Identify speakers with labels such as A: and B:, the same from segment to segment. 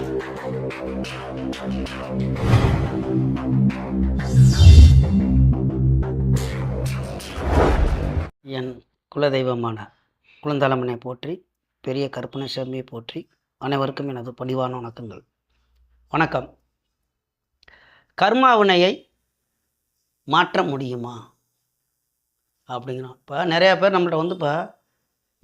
A: என் குலதெய்வமான குழந்தாளம்மனை போற்றி பெரிய கற்பனை சாமியை போற்றி அனைவருக்கும் எனது பணிவான வணக்கங்கள். வணக்கம். கர்மாவினையை மாற்ற முடியுமா? அப்படிங்கிறோம் இப்போ நிறையா பேர் நம்மள்ட்ட வந்து இப்போ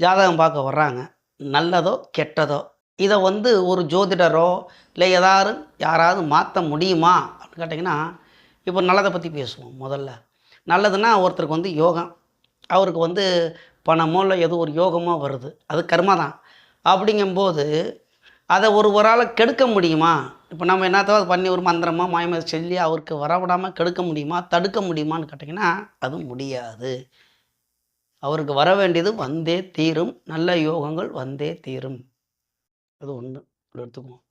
A: ஜாதகம் பார்க்க வர்றாங்க. நல்லதோ கெட்டதோ இதை வந்து ஒரு ஜோதிடரோ இல்லை ஏதாவது யாராவது மாற்ற முடியுமா? அப்படின்னு கேட்டிங்கன்னா இப்போ நல்லதை பற்றி பேசுவோம் முதல்ல. நல்லதுன்னா ஒருத்தருக்கு வந்து யோகம் அவருக்கு வந்து பணமோ இல்லை ஏதோ ஒரு யோகமோ வருது. அது கர்மா தான். அப்படிங்கும்போது அதை ஒரு ஒரால் கெடுக்க முடியுமா? இப்போ நம்ம என்னத்தாவது பண்ணி ஒரு மந்திரமாக மாயமாக சொல்லி அவருக்கு வரவிடாமல் கெடுக்க முடியுமா? தடுக்க முடியுமான்னு கேட்டிங்கன்னா அது முடியாது. அவருக்கு வர வேண்டியது வந்தே தீரும். நல்ல யோகங்கள் வந்தே தீரும். அது ஒன்று எடுத்துக்குவோம்.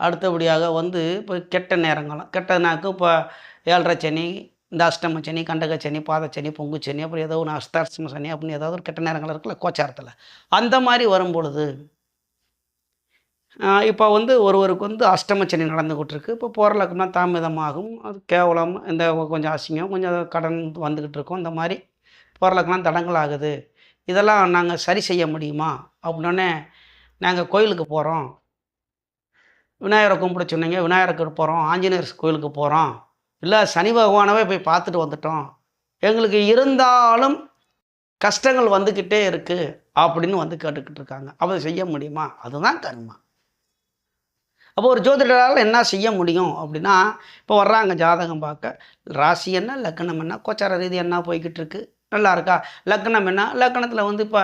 A: அடுத்தபடியாக வந்து இப்போ கெட்ட நேரங்களும் கெட்டனாக்கு இப்போ ஏழரை சனி இந்த அஷ்டம சனி கண்டக சனி பாதச்சனி பொங்கு சனி அப்புறம் ஏதோ ஒன்று அஷ்டாஷ்டம சனி அப்படின்னு ஏதாவது ஒரு கெட்ட நேரங்கள் இருக்குல்ல கோச்சாரத்தில். அந்த மாதிரி வரும் பொழுது இப்போ வந்து ஒருவருக்கு வந்து அஷ்டம சனி நடந்துக்கிட்டுருக்கு இப்போ போகிறலக்கம்னா தாமதமாகும். அது கேவலம் இந்த கொஞ்சம் அசிங்கம் கொஞ்சம் கடன் வந்துக்கிட்டு இருக்கும். இந்த மாதிரி போகிற தடங்கள் ஆகுது. இதெல்லாம் நாங்கள் சரி செய்ய முடியுமா? அப்படின்னே நாங்கள் கோயிலுக்கு போகிறோம் விநாயகரை கும்பிட சொன்னீங்க விநாயகருக்கு போகிறோம் ஆஞ்சநேயர் கோயிலுக்கு போகிறோம் இல்லை சனி பகவானவே போய் பார்த்துட்டு வந்துட்டோம். எங்களுக்கு இருந்தாலும் கஷ்டங்கள் வந்துக்கிட்டே இருக்குது அப்படின்னு வந்து கேட்டுக்கிட்டு இருக்காங்க. அப்போ செய்ய முடியுமா? அதுதான் கர்மா. அப்போ ஒரு ஜோதிடரால் என்ன செய்ய முடியும் அப்படின்னா இப்போ வர்றாங்க ஜாதகம் பார்க்க ராசி என்ன லக்னம் என்ன கோச்சார ரீதி என்ன போய்கிட்டு இருக்கு? நல்லா இருக்கா? லக்னம் என்ன? லக்னத்தில் வந்து இப்போ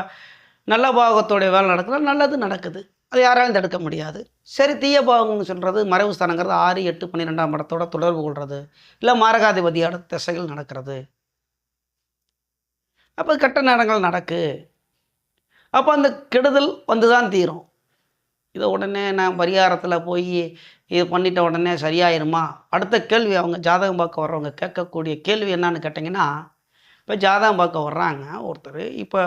A: நல்ல பாகத்தோடைய வேலை நடக்குது? நல்லது நடக்குது. அது யாராலும் தடுக்க முடியாது. சரி தீய பாவங்கள்னு சொல்கிறது மறைவு ஸ்தானங்கிறது ஆறு எட்டு பன்னிரெண்டாம் இடத்தோட தொடர்பு கொள்வது இல்லை மாரகாதிபதியோட திசைகள் நடக்கிறது. அப்போ கெட்ட நேரங்கள் நடக்கு. அப்போ அந்த கெடுதல் வந்து தான் தீரும். இதை உடனே நான் பரிகாரத்தில் போய் இது பண்ணிட்ட உடனே சரியாயிருமா? அடுத்த கேள்வி அவங்க ஜாதகம் பார்க்க வர்றவங்க கேட்கக்கூடிய கேள்வி என்னன்னு கேட்டிங்கன்னா இப்போ ஜாதகம் பார்க்க வர்றாங்க. ஒருத்தர் இப்போ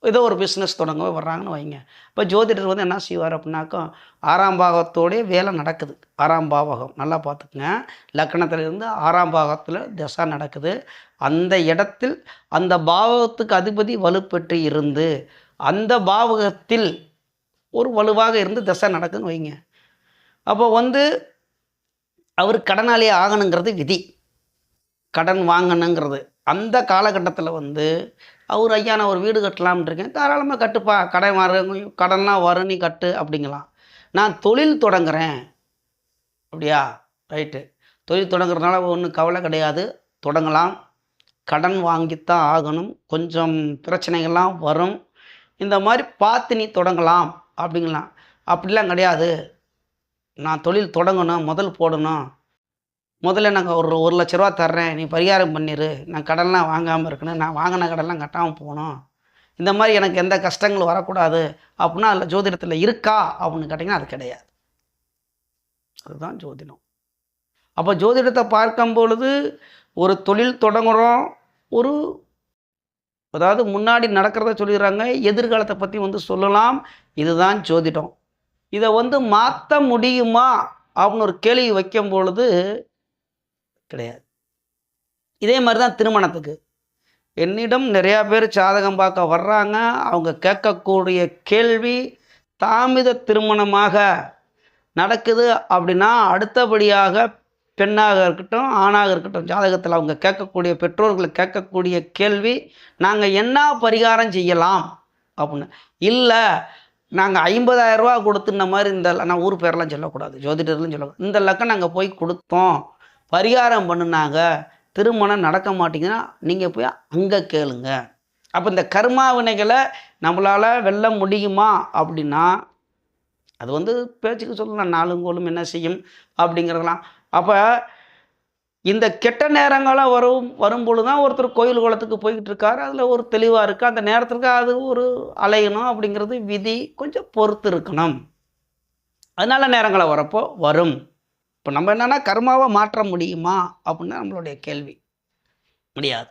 A: ஏதோ ஒரு பிஸ்னஸ் தொடங்க வர்றாங்கன்னு வைங்க. இப்போ ஜோதிடர் வந்து என்ன செய்வார் அப்படின்னாக்கா ஆறாம் பாகத்தோடைய வேலை நடக்குது. ஆறாம் பாவகம். நல்லா பார்த்துக்குங்க. லக்னத்தில் இருந்து ஆறாம் பாகத்தில் திசை நடக்குது. அந்த இடத்தில் அந்த பாவகத்துக்கு அதிபதி வலுப்பெற்று இருந்து அந்த பாவகத்தில் ஒரு வலுவாக இருந்து திசை நடக்குதுன்னு வைங்க. அப்போ வந்து அவர் கடனாளியே ஆகணுங்கிறது விதி. கடன் வாங்கணுங்கிறது. அந்த காலகட்டத்தில் வந்து அவர் ஐயா நான் ஒரு வீடு கட்டலாம்னு இருக்கேன். தாராளமாக கட்டுப்பா கடன் வர கடன்லாம் வரும் நீ கட்டு அப்படிங்கலாம். நான் தொழில் தொடங்குறேன். அப்படியா? ரைட்டு தொழில் தொடங்குறதுனால ஒன்றும் கவலை கிடையாது. தொடங்கலாம். கடன் வாங்கித்தான் ஆகணும். கொஞ்சம் பிரச்சனைகள்லாம் வரும். இந்த மாதிரி பார்த்து நீ தொடங்கலாம் அப்படிங்களாம் அப்படிலாம் கிடையாது. நான் தொழில் தொடங்கணும். முதல் போடணும். முதல்ல நாங்கள் ஒரு ஒரு லட்ச ரூபா தர்றேன். நீ பரிகாரம் பண்ணிடு நான் கடன்லாம் வாங்காமல் இருக்கணும். நான் வாங்கின கடன்லாம் கட்டாமல் போகணும். இந்த மாதிரி எனக்கு எந்த கஷ்டங்களும் வரக்கூடாது. அப்படின்னா அதில் ஜோதிடத்தில் இருக்கா? அப்படின்னு கேட்டிங்கன்னா அது கிடையாது. அதுதான் ஜோதிடம். அப்போ ஜோதிடத்தை பார்க்கும் பொழுது ஒரு தொழில் தொடங்குகிறோம் ஒரு அதாவது முன்னாடி நடக்கிறத சொல்லிடுறாங்க. எதிர்காலத்தை பற்றி வந்து சொல்லலாம். இதுதான் ஜோதிடம். இதை வந்து மாற்ற முடியுமா? அப்படின்னு ஒரு கேள்வி வைக்கும் பொழுது கிடையாது. இதே மாதிரி தான் திருமணத்துக்கு. என்னிடம் நிறையா பேர் ஜாதகம் பார்க்க வர்றாங்க. அவங்க கேட்கக்கூடிய கேள்வி தாமித திருமணமாக நடக்குது அப்படின்னா அடுத்தபடியாக பெண்ணாக இருக்கட்டும் ஆணாக இருக்கட்டும் ஜாதகத்தில் அவங்க கேட்கக்கூடிய பெற்றோர்கள் கேட்கக்கூடிய கேள்வி நாங்கள் என்ன பரிகாரம் செய்யலாம்? அப்படின்னு. இல்லை நாங்கள் ஐம்பதாயிரரூபா கொடுத்து இந்த மாதிரி இந்த நான் ஊர் பேரெலாம் சொல்லக்கூடாது ஜோதிடர்லாம் சொல்லக்கூடாது. இந்த லக்கம் நாங்கள் போய் கொடுத்தோம். பரிகாரம் பண்ணுனாங்க திருமணம் நடக்க மாட்டிங்கன்னா நீங்கள் போய் அங்கே கேளுங்க. அப்போ இந்த கர்மா வினைகளை நம்மளால் வெல்ல முடியுமா அப்படின்னா அது வந்து பேச்சுக்கு சொல்லலாம் நாளுங்கோலும் என்ன செய்யும் அப்படிங்கிறதெல்லாம். அப்போ இந்த கெட்ட நேரங்களாக வரும் வரும்பொழுது தான் ஒருத்தர் கோயில் குளத்துக்கு போய்கிட்டு இருக்காரு அதில் ஒரு தெளிவாக இருக்குது அந்த நேரத்துக்கு அது ஒரு அலையணும் அப்படிங்கிறது விதி கொஞ்சம் பொறுத்து இருக்கணும். அதனால நேரங்களை வரப்போ வரும். இப்போ நம்ம என்னென்னா கர்மாவை மாற்ற முடியுமா அப்படின்னா நம்மளுடைய கேள்வி. முடியாது.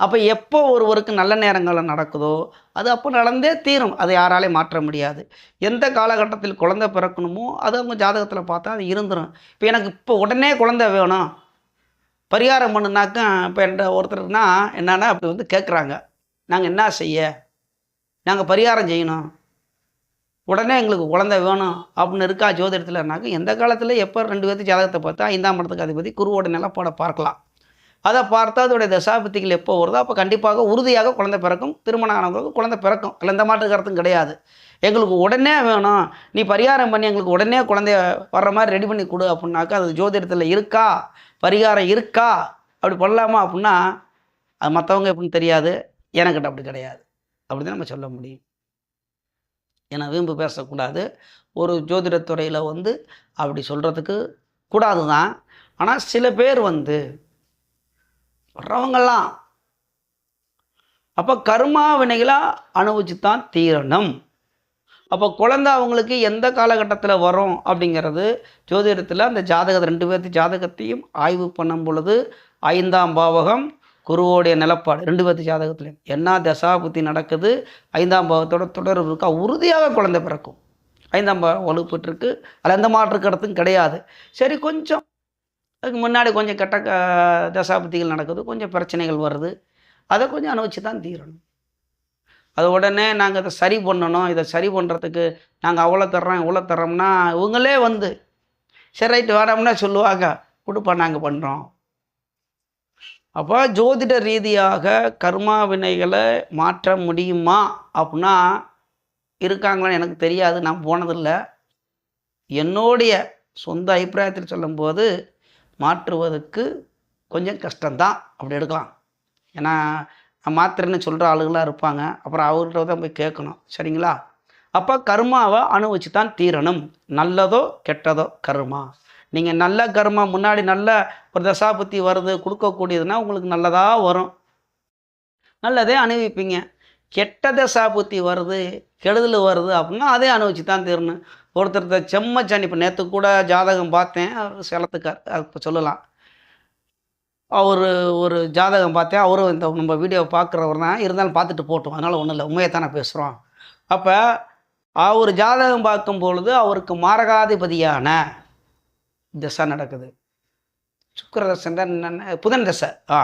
A: அப்போ எப்போ ஒருவருக்கு நல்ல நேரங்களில் நடக்குதோ அது அப்போ நடந்தே தீரும். அதை யாராலையும் மாற்ற முடியாது. எந்த காலகட்டத்தில் குழந்தை பிறக்கணுமோ அது அவங்க ஜாதகத்தில் பார்த்தா அது இருந்துடும் இப்போ எனக்கு இப்போ உடனே குழந்தை வேணும். பரிகாரம் பண்ணுனாக்கா இப்போ என்ற ஒருத்தர்னா என்னென்னா அப்படி வந்து கேட்குறாங்க நாங்கள் என்ன செய்ய? நாங்கள் பரிகாரம் செய்யணும். உடனே எங்களுக்கு குழந்தை வேணும் அப்படின்னு இருக்கா ஜோதிடத்தில்னாக்க எந்த காலத்தில் எப்போ ரெண்டு பேர்த்து ஜாதகத்தை பார்த்தா ஐந்தாம் இடத்துக்கு அதிபதி குருவோட நிலப்பாட பார்க்கலாம். அதை பார்த்தா அதோடைய தசாபத்திகள் எப்போ வருதோ அப்போ கண்டிப்பாக உறுதியாக குழந்தை பிறக்கும் திருமணம் ஆனவங்களுக்கு குழந்தை பிறக்கும். இல்லை எந்த மாற்று கருத்தும் கிடையாது. எங்களுக்கு உடனே வேணும் நீ பரிகாரம் பண்ணி எங்களுக்கு உடனே குழந்தைய வர்ற மாதிரி ரெடி பண்ணி கொடு அப்படின்னாக்கா அது ஜோதிடத்தில் இருக்கா? பரிகாரம் இருக்கா? அப்படி பண்ணலாமா அப்படின்னா அது மற்றவங்க எப்படின்னு தெரியாது எனக்கிட்ட அப்படி கிடையாது. அப்படி தான் நம்ம சொல்ல முடியும். ஏன்னா வீம்பு பேசக்கூடாது. ஒரு ஜோதிடத்துறையில் வந்து அப்படி சொல்கிறதுக்கு கூடாது தான் ஆனால் சில பேர் வந்து வர்றவங்கெல்லாம் அப்போ கர்மா வினைகளாக அனுபவிச்சு தான் தீரணும். அப்போ குழந்த அவங்களுக்கு எந்த காலகட்டத்தில் வரும் அப்படிங்கிறது ஜோதிடத்தில் அந்த ஜாதகத்தை ரெண்டு பேர்த்து ஜாதகத்தையும் ஆய்வு பண்ணும் பொழுது ஐந்தாம் பாவகம் குருவோடைய நிலப்பாடு ரெண்டு பேர்த்து ஜாதகத்துலையும் என்ன தசாபுத்தி நடக்குது ஐந்தாம் பாவத்தோட தொடர்பு இருக்கா? உறுதியாக குழந்தை பிறக்கும். ஐந்தாம் பாவம் வலுப்பட்டுருக்கு அதில் எந்த மாற்று கடத்தும் கிடையாது. சரி கொஞ்சம் அதுக்கு முன்னாடி கொஞ்சம் கெட்ட தசாபுத்திகள் நடக்குது. கொஞ்சம் பிரச்சனைகள் வருது. அதை கொஞ்சம் அனுபவிச்சு தான் தீரணும். அது உடனே நாங்கள் இதை சரி பண்ணணும். இதை சரி பண்ணுறதுக்கு நாங்கள் அவ்வளோ தர்றோம் இவ்வளோ தர்றோம்னா இவங்களே வந்து சரி ரைட்டு வேணாம்னா சொல்லுவாங்க. கொடுப்பா நாங்கள் பண்ணுறோம் அப்போ ஜோதிட ரீதியாக கர்மா வினைகளை மாற்ற முடியுமா? அப்படின்னா இருக்காங்களான்னு எனக்கு தெரியாது. நான் போனதில்லை. என்னுடைய சொந்த அபிப்பிராயத்தில் சொல்லும்போது மாற்றுவதற்கு கொஞ்சம் கஷ்டம்தான். அப்படி எடுக்கலாம். ஏன்னா நான் மாத்திரன்னு சொல்கிற ஆளுகளாக இருப்பாங்க. அப்புறம் அவர்கிட்ட தான் போய் கேட்கணும். சரிங்களா? அப்போ கர்மாவை அனுபவிச்சு தான் தீரணும். நல்லதோ கெட்டதோ கர்மா. நீங்கள் நல்ல கர்மா முன்னாடி நல்ல ஒரு தசாபுத்தி வருது கொடுக்கக்கூடியதுன்னா உங்களுக்கு நல்லதாக வரும். நல்லதே அனுபவிப்பீங்க. கெட்ட தசாபுத்தி வருது கெடுதல் வருது அப்படின்னா அதே அனுபவிச்சு தான் தீரணும் ஒருத்தர் செம்மச்சான் இப்போ நேற்று கூட ஜாதகம் பார்த்தேன் அவர் செலத்துக்கார் இப்போ சொல்லலாம். அவர் ஒரு ஜாதகம் பார்த்தேன் அவரும் இந்த நம்ம வீடியோவை பார்க்குறவர் தான் இருந்தாலும் பார்த்துட்டு போட்டோம் அதனால் ஒன்றும் இல்லை உண்மையை தானே பேசுகிறோம் அப்போ அவர் ஜாதகம் பார்க்கும் பொழுது அவருக்கு மாரகாதிபதியான திசை நடக்குது. சுக்கர தசைன்னா என்னென்ன புதன் தசை. ஆ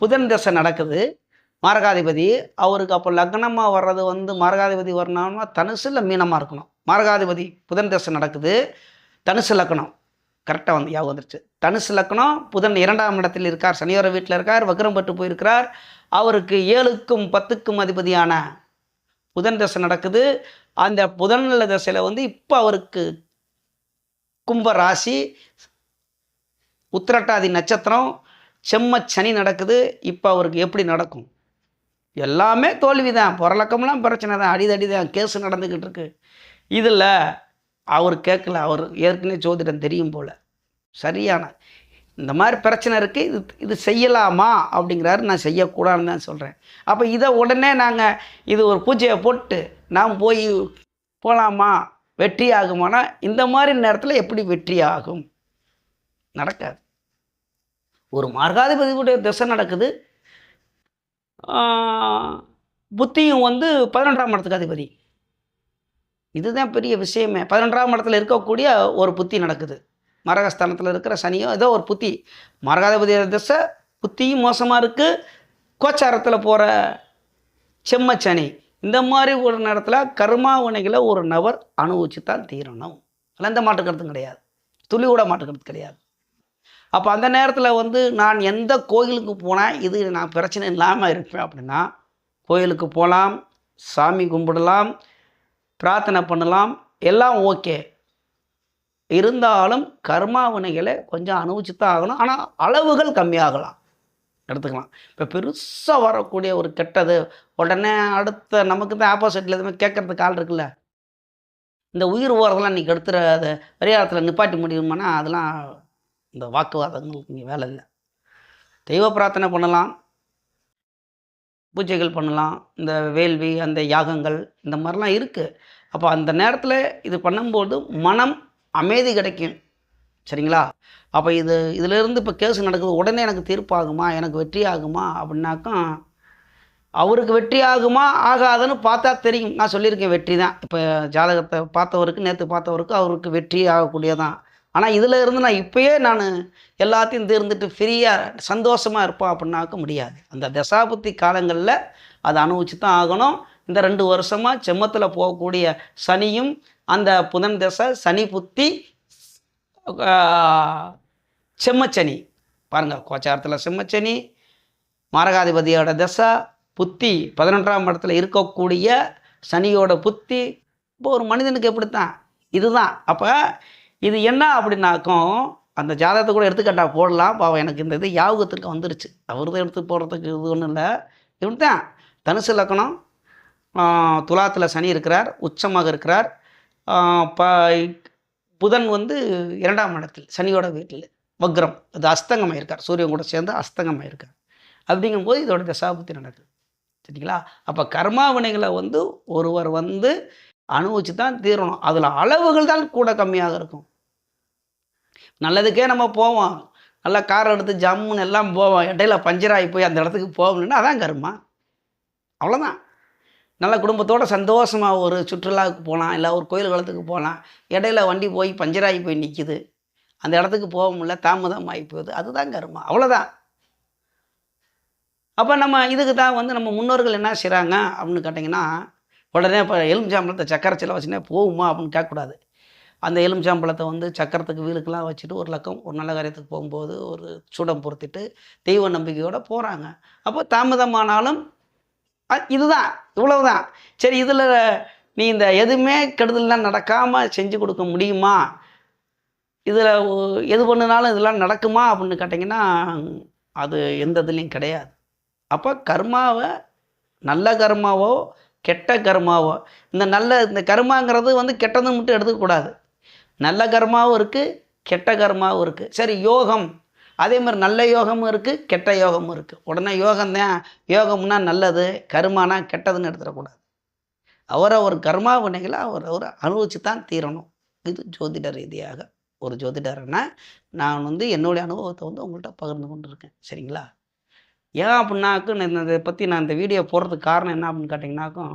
A: புதன் தசை நடக்குது. மார்காதிபதி அவருக்கு அப்போ லக்னமாக வர்றது வந்து மார்காதிபதி வரணும்னா தனுசில் மீனமாக இருக்கணும். மார்காதிபதி புதன் தசை நடக்குது. தனுசு லக்னம். கரெக்டாக வந்து ஞாபகம் வந்துருச்சு. தனுசு லக்னம் புதன் இரண்டாம் இடத்தில் இருக்கார் சனியோர வீட்டில் இருக்கார் வக்ரம் பட்டு போயிருக்கிறார். அவருக்கு ஏழுக்கும் பத்துக்கும் அதிபதியான புதன் தசை நடக்குது. அந்த புதன் தசையில் வந்து இப்போ அவருக்கு கும்ப ராசி உத்திரட்டாதி நட்சத்திரம் செம்ம சனி நடக்குது இப்போ அவருக்கு எப்படி நடக்கும்? எல்லாமே தோல்வி தான் பொருளக்கம்லாம் பிரச்சனை தான் அடிதடி தான் கேஸ் நடந்துக்கிட்டு இருக்கு. இதில் அவர் கேட்கல. அவர் ஏற்கனவே ஜோதிடம் தெரியும் போல். சரியான இந்த மாதிரி பிரச்சனை இருக்குது இது இது செய்யலாமா? அப்படிங்கிறாரு. நான் செய்யக்கூடாதுன்னு தான் சொல்கிறேன் அப்போ இதை உடனே நாங்கள் இது ஒரு பூஜையை போட்டு நாம் போய் போகலாமா வெற்றி ஆகுமானா இந்த மாதிரி நேரத்தில் எப்படி வெற்றி ஆகும் நடக்காது. ஒரு மார்காதிபதியுடைய திசை நடக்குது. புத்தியும் வந்து பதினொன்றாம் இடத்துக்கு அதிபதி. இதுதான் பெரிய விஷயமே. பதினொன்றாம் இடத்துல இருக்கக்கூடிய ஒரு புத்தி நடக்குது. மரகஸ்தானத்தில் இருக்கிற சனியோ ஏதோ ஒரு புத்தி. மரகாதிபதி திசை புத்தியும் மோசமாக இருக்குது கோச்சாரத்தில் போகிற செம்மச்சனி இந்த மாதிரி ஒரு நேரத்தில் கர்மா வினைகளை ஒரு நபர் அனுபவிச்சு தான் தீரணும். அதில் எந்த மாற்றுக்கருத்தும் கிடையாது. துளி கூட மாற்றுக்கருத்து கிடையாது. அப்போ அந்த நேரத்தில் வந்து நான் எந்த கோயிலுக்கு போனால் இது நான் பிரச்சனை இல்லாமல் இருப்பேன் அப்படின்னா கோயிலுக்கு போகலாம் சாமி கும்பிடலாம் பிரார்த்தனை பண்ணலாம் எல்லாம் ஓகே. இருந்தாலும் கர்மா வினைகளை கொஞ்சம் அனுபவிச்சு தான் ஆகணும். ஆனால் அளவுகள் கம்மியாகலாம். எடுத்துக்கலாம். இப்போ பெருசாக வரக்கூடிய ஒரு கெட்டது உடனே அடுத்த நமக்கு தான் ஆப்போசிட்டில் எதுவுமே கேட்கறதுக்கு ஆள் இருக்குல்ல? இந்த உயிர் ஓரத்தெல்லாம் இன்றைக்கி எடுத்துகிற அதை பரிகாரத்தில் நிப்பாட்டி முடியுமானா அதெல்லாம் இந்த வாக்குவாதங்களுக்கு இங்கே வேலை இல்லை. தெய்வ பிரார்த்தனை பண்ணலாம். பூஜைகள் பண்ணலாம். இந்த வேள்வி அந்த யாகங்கள் இந்த மாதிரிலாம் இருக்குது அப்போ அந்த நேரத்தில் இது பண்ணும்போது மனம் அமைதி கிடைக்கும். சரிங்களா? அப்போ இது இதிலேருந்து இப்போ கேஸ் நடக்குது உடனே எனக்கு தீர்ப்பாகுமா? எனக்கு வெற்றி ஆகுமா அப்படின்னாக்கா அவருக்கு வெற்றி ஆகுமா ஆகாதுன்னு பார்த்தா தெரியும். நான் சொல்லியிருக்கேன் வெற்றி தான் இப்போ ஜாதகத்தை பார்த்தவருக்கு நேற்று பார்த்தவருக்கு அவருக்கு வெற்றி ஆகக்கூடியதான். ஆனால் இதில் இருந்து நான் இப்போயே நான் எல்லாத்தையும் தீர்ந்துட்டு ஃப்ரீயாக சந்தோஷமாக இருப்பேன் அப்படின்னாக்க முடியாது. அந்த தசாபுத்தி காலங்களில் அதை அனுபவிச்சு தான் ஆகணும். இந்த ரெண்டு வருஷமாக செம்மத்தில் போகக்கூடிய சனியும் அந்த புதன் தசை சனி புத்தி செம்மச்சனி. பாருங்கள் கோச்சாரத்தில் செம்மச்சனி மாரகாதிபதியோட தசை புத்தி பதினொன்றாம் இடத்துல இருக்கக்கூடிய சனியோட புத்தி இப்போ ஒரு மனிதனுக்கு எப்படித்தான்? இதுதான். அப்போ இது என்ன அப்படின்னாக்கும் அந்த ஜாதகத்தை கூட எடுத்துக்கட்டா போடலாம். பாவம் எனக்கு இந்த இது யாவகத்திற்கு வந்துருச்சு. அவர் தான் எடுத்து போடுறதுக்கு இது ஒன்றும் இல்லை. இப்படி தான் தனுசு லக்கணம். துலாத்தில் சனி இருக்கிறார் உச்சமாக இருக்கிறார். ப புதன் வந்து இரண்டாம் இடத்தில் சனியோட வீட்டில். வக்ரம் அது அஸ்தங்கமாக இருக்கார் சூரியன் கூட சேர்ந்து அஸ்தங்கமாக இருக்கார் அப்படிங்கும்போது இதோட தசாபுத்தி நடக்குது. சரிங்களா? அப்போ கர்மா வினைகளை வந்து ஒருவர் வந்து அனுபவிச்சு தான் தீரணும். அதில் அளவுகள் தான் கூட கம்மியாக இருக்கும். நல்லதுக்கே நம்ம போவோம். நல்லா கார் எடுத்து ஜம்முன்னு எல்லாம் போவோம். இடையில பஞ்சராகி போய் அந்த இடத்துக்கு போகணுன்னா அதான் கர்மா. அவ்வளோதான் நல்ல குடும்பத்தோட சந்தோஷமாக ஒரு சுற்றுலாவுக்கு போகலாம். இல்லை ஒரு கோயில் குளத்துக்கு போகலாம். இடையில வண்டி போய் பஞ்சராகி போய் நிற்கிது அந்த இடத்துக்கு போக முடியல தாமதம் ஆகி போகுது. அதுதான் கர்மா. அவ்வளோதான் அப்போ நம்ம இதுக்கு தான் வந்து நம்ம முன்னோர்கள் என்ன செய்கிறாங்க அப்படின்னு கேட்டிங்கன்னா உடனே இப்போ எலுமிச்சாம்பழத்தை சக்கரை சில வச்சுனே போகுமா அப்படின்னு கேட்கக்கூடாது. அந்த எலுமிச்சாம்பழத்தை வந்து சக்கரத்துக்கு வீலுக்கெல்லாம் வச்சுட்டு ஒரு லக்கம் ஒரு நல்ல காரியத்துக்கு போகும்போது ஒரு சூடம் பொருத்திட்டு தெய்வ நம்பிக்கையோடு போகிறாங்க அப்போ தாமதமானாலும் இதுதான். இவ்வளவுதான். சரி இதில் நீ இந்த எதுவுமே கெடுதல்லாம் நடக்காமல் செஞ்சு கொடுக்க முடியுமா? இதில் எது பண்ணினாலும் இதெல்லாம் நடக்குமா அப்படின்னு கேட்டிங்கன்னா அது எந்த இதுலேயும் கிடையாது. அப்போ கர்மாவை நல்ல கர்மாவோ கெட்ட கர்மாவோ இந்த நல்ல இந்த கர்மாங்கிறது வந்து கெட்டது மட்டும் எடுத்துக்கக்கூடாது. நல்ல கர்மாவும் இருக்குது கெட்ட கர்மாவும் இருக்குது சரி யோகம். அதே மாதிரி நல்ல யோகமும் இருக்குது கெட்ட யோகமும் இருக்குது உடனே யோகம்தான் யோகம்னா நல்லது கர்மானா கெட்டதுன்னு எடுத்துடக்கூடாது. அவரை ஒரு கர்மா வினைகளை அவர் அவர் அனுபவிச்சு தான் தீரணும். இது ஜோதிட ரீதியாக. ஒரு ஜோதிடர்னா நான் வந்து என்னுடைய அனுபவத்தை வந்து உங்கள்கிட்ட பகிர்ந்து கொண்டு இருக்கேன் சரிங்களா? ஏன் அப்படின்னாக்கும் இந்த- இதை பற்றி நான் இந்த வீடியோ போடுறதுக்கு காரணம் என்ன அப்படின்னு கேட்டிங்கனாக்கும்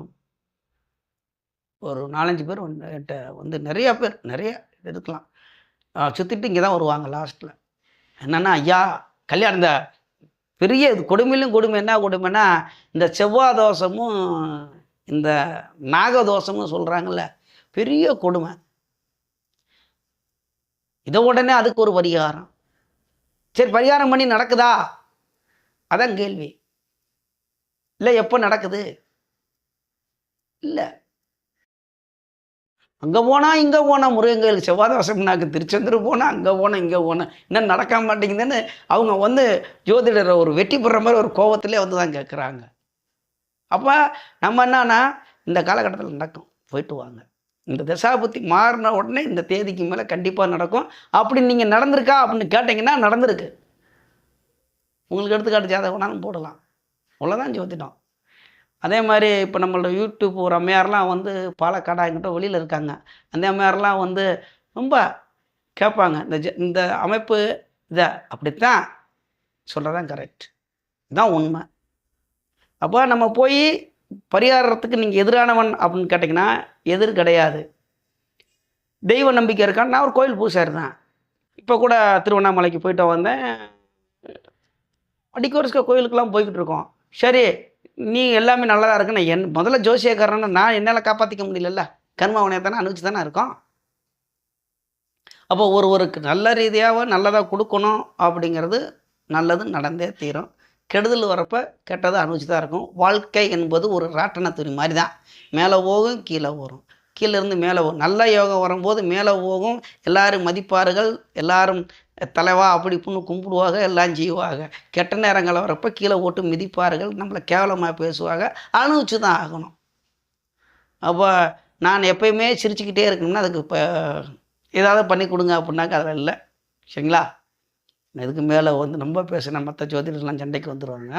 A: ஒரு நாலஞ்சு பேர் வந்து என்கிட்ட வந்து நிறையா பேர் நிறைய இருக்கலாம். சுற்றிட்டு இங்கே தான் வருவாங்க லாஸ்ட்டில் என்னென்னா ஐயா கல்யாணம் இந்த பெரிய இது கொடுமையிலும் கொடுமை என்ன கொடுமைன்னா இந்த செவ்வாய் தோஷமும் இந்த நாக தோஷமும் சொல்கிறாங்கல்ல பெரிய கொடுமை. இதை உடனே அதுக்கு ஒரு பரிகாரம். சரி பரிகாரம் பண்ணி நடக்குதா? அதான் கேள்வி. இல்லை எப்போ நடக்குது? இல்லை. அங்கே போனால் இங்கே போனால் முருகன் கோயிலுக்கு செவ்வாதவசம்னாக்கு திருச்செந்தூர் போனால் அங்கே போனால் இங்கே போனால் இன்னும் நடக்க மாட்டேங்குதுன்னு அவங்க வந்து ஜோதிடரை ஒரு வெட்டி போடுற மாதிரி ஒரு கோவத்திலே வந்து தான் கேட்குறாங்க அப்போ நம்ம என்னன்னா இந்த காலகட்டத்தில் நடக்கும். போயிட்டு வாங்க. இந்த தசாபுத்தி மாறின உடனே இந்த தேதிக்கு மேலே கண்டிப்பாக நடக்கும். அப்படி நீங்கள் நடந்திருக்கா அப்படின்னு கேட்டிங்கன்னா நடந்திருக்கு. உங்களுக்கு எடுத்துக்காட்டு ஜாதகம் வேணாலும் போடலாம். அவ்வளோதான் ஜோதிடம். அதே மாதிரி இப்போ நம்மளோட யூடியூப் ஒரு அம்மையாரெலாம் வந்து பாலக்காடா எங்கிட்ட வெளியில் இருக்காங்க. அந்த அம்மையாரெலாம் வந்து ரொம்ப கேட்பாங்க இந்த ஜ இந்த அமைப்பு இதை அப்படித்தான் சொல்கிறதான் கரெக்ட் இதுதான் உண்மை. அப்போ நம்ம போய் பரிகாரத்துக்கு நீங்கள் எதிரானவன் அப்படின்னு கேட்டிங்கன்னா எதிர் கிடையாது. தெய்வ நம்பிக்கை இருக்கான்னு நான் ஒரு கோயில் பூசாரி தான். இப்போ கூட திருவண்ணாமலைக்கு போயிட்டு வந்தேன். அடிக்க கோயிலுக்கெல்லாம் போய்கிட்டு இருக்கோம். சரி நீ எல்லாமே நல்லதாக இருக்குன்னு என் முதல்ல ஜோசியக்காரன்னு நான் என்னால் காப்பாற்றிக்க முடியலல்ல. கர்மாவனையை தானே அனுபவிச்சு தானே இருக்கோம். அப்போ ஒருவருக்கு நல்ல ரீதியாக நல்லதாக கொடுக்கணும் அப்படிங்கிறது நல்லது நடந்தே தீரும். கெடுதல் வரப்போ கெட்டதை அனுபவிச்சு தான் இருக்கும் வாழ்க்கை என்பது ஒரு ராட்டன துணி மாதிரி தான் மேலே போகும் கீழே வரும் கீழேருந்து மேலே போகும். நல்ல யோகம் வரும்போது மேலே போகும். எல்லாரும் மதிப்பார்கள். எல்லாரும் தலைவா அப்படி இப்படின்னு கும்பிடுவாங்க. எல்லாம் செய்வாங்க. கெட்ட நேரங்கள் வரப்போ கீழே ஓட்டு மிதிப்பார்கள். நம்மளை கேவலமாக பேசுவாங்க. அனுபவிச்சு தான் ஆகணும். அப்போ நான் எப்பயுமே சிரிச்சுக்கிட்டே இருக்கணும்னா அதுக்கு இப்போ ஏதாவது பண்ணி கொடுங்க அப்படின்னாக்க அதில் இல்லை. சரிங்களா? இதுக்கு மேலே வந்து ரொம்ப பேசின மற்ற ஜோதிடர்லாம் சண்டைக்கு வந்துடுவாங்க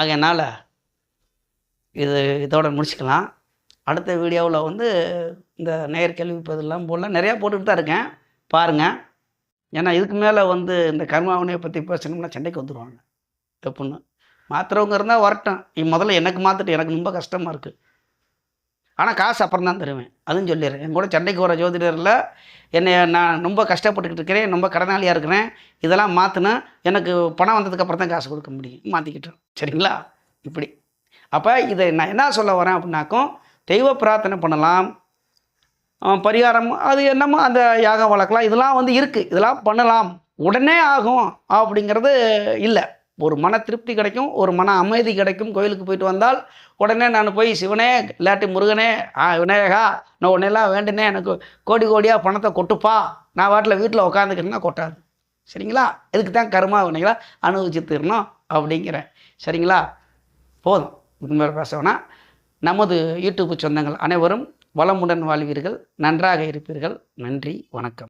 A: ஆகையனால் இது இதோட முடிச்சுக்கலாம். அடுத்த வீடியோவில் வந்து இந்த நேர் கேள்வி பதிலாம் போடலாம் நிறையா போட்டுக்கிட்டு தான் இருக்கேன். பாருங்கள் ஏன்னா இதுக்கு மேலே வந்து இந்த கர்மாவினையை பற்றி பேசணும்னா சண்டைக்கு வந்துடுவாங்க எப்படின்னு மாத்துறவங்க இருந்தால் வரட்டும். இ முதல்ல எனக்கு மாற்றிட்டு எனக்கு ரொம்ப கஷ்டமாக இருக்குது ஆனால் காசு அப்புறம் தான் தருவேன். அதுவும் சொல்லிடுறேன். என் கூட சண்டைக்கு வர ஜோதிடரில் என்னை நான் ரொம்ப கஷ்டப்பட்டுக்கிட்டு இருக்கிறேன். ரொம்ப கடனாளியாக இருக்கிறேன். இதெல்லாம் மாற்றினா எனக்கு பணம் வந்ததுக்கப்புறம் தான் காசு கொடுக்க முடியும். மாற்றிக்கிட்டேன் சரிங்களா? இப்படி. அப்போ இதை நான் என்ன சொல்ல வரேன் அப்படின்னாக்கும் தெய்வ பிரார்த்தனை பண்ணலாம். பரிகாரம் அது என்னமோ அந்த யாகம் வளர்க்கலாம் இதெல்லாம் வந்து இருக்குது இதெல்லாம் பண்ணலாம். உடனே ஆகும் அப்படிங்கிறது இல்லை. ஒரு மன திருப்தி கிடைக்கும் ஒரு மன அமைதி கிடைக்கும் கோயிலுக்கு போயிட்டு வந்தால் உடனே நான் போய் சிவனே இல்லாட்டி முருகனே ஆ விநாயகா நான் உடனேலாம் வேண்டுனே எனக்கு கோடி கோடியாக பணத்தை கொட்டுப்பா. நான் வாட்டில் வீட்டில் உட்காந்துக்கிட்டேன்னா கொட்டாது. சரிங்களா? இதுக்கு தான் கருமா வினைகளா அனுபவிச்சு தீரணும் அப்படிங்கிறேன். சரிங்களா? போதும். இதுக்கு மேலே பேச நமது யூடியூப் சொந்தங்கள் அனைவரும் வளமுடன் வாழ்வீர்கள். நன்றாக இருப்பீர்கள். நன்றி வணக்கம்.